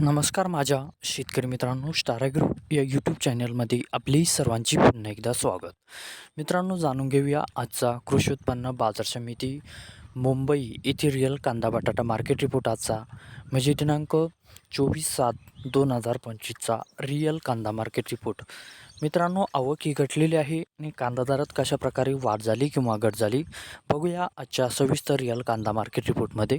नमस्कार माझ्या शेतकरी मित्रांनो स्टारग्रु या यूट्यूब चॅनलमध्ये आपली सर्वांची पुन्हा एकदा स्वागत. मित्रांनो जाणून घेऊया आजचा कृषी उत्पन्न बाजार समिती मुंबई येथे रिअल कांदा बटाटा मार्केट रिपोर्ट आजचा. म्हणजे दिनांक चोवीस सात दोन हजार पंचवीसचा रिअल कांदा मार्केट रिपोर्ट मित्रांनो आवक ही घटलेली आहे आणि कांदा दरात कशा प्रकारे वाढ झाली किंवा घट झाली बघूया आजच्या सविस्तर रिअल कांदा मार्केट रिपोर्टमध्ये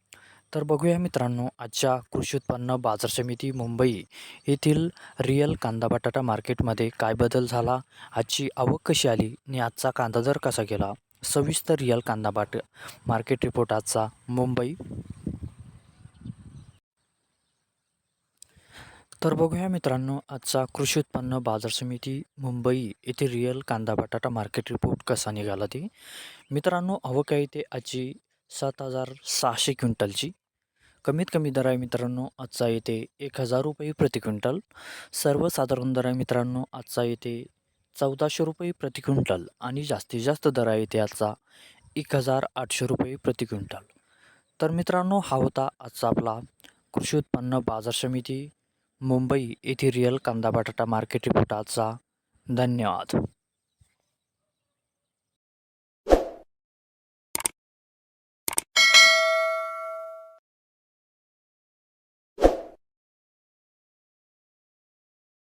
तर बघूया मित्रांनो आजच्या कृषी उत्पन्न बाजार समिती मुंबई येथील रिअल कांदा बटाटा मार्केटमध्ये काय बदल झाला? आजची आवक कशी आली? आणि आजचा कांदा दर कसा गेला? सविस्तर रिअल कांदा बाट मार्केट रिपोर्ट आजचा मुंबई. तर बघूया मित्रांनो आजचा कृषी उत्पन्न बाजार समिती मुंबई येथे रिअल कांदा बटाटा मार्केट रिपोर्ट कसा निघाला ते? मित्रांनो आवक आहे ते आजची सात हजार सहाशे क्विंटलची. कमीत कमी दर आहे मित्रांनो आजचा येते एक हजार रुपये प्रति क्विंटल. सर्वसाधारण दर आहे मित्रांनो आजचा येते चौदाशे रुपये प्रति क्विंटल आणि जास्तीत जास्त दर आहे येते आजचा एक हजार आठशे रुपये प्रति क्विंटल. तर मित्रांनो हा होता आजचा आपला कृषी उत्पन्न बाजार समिती मुंबई येथे रिअल कांदा बटाटा मार्केट रिपोर्ट आजचा. धन्यवाद.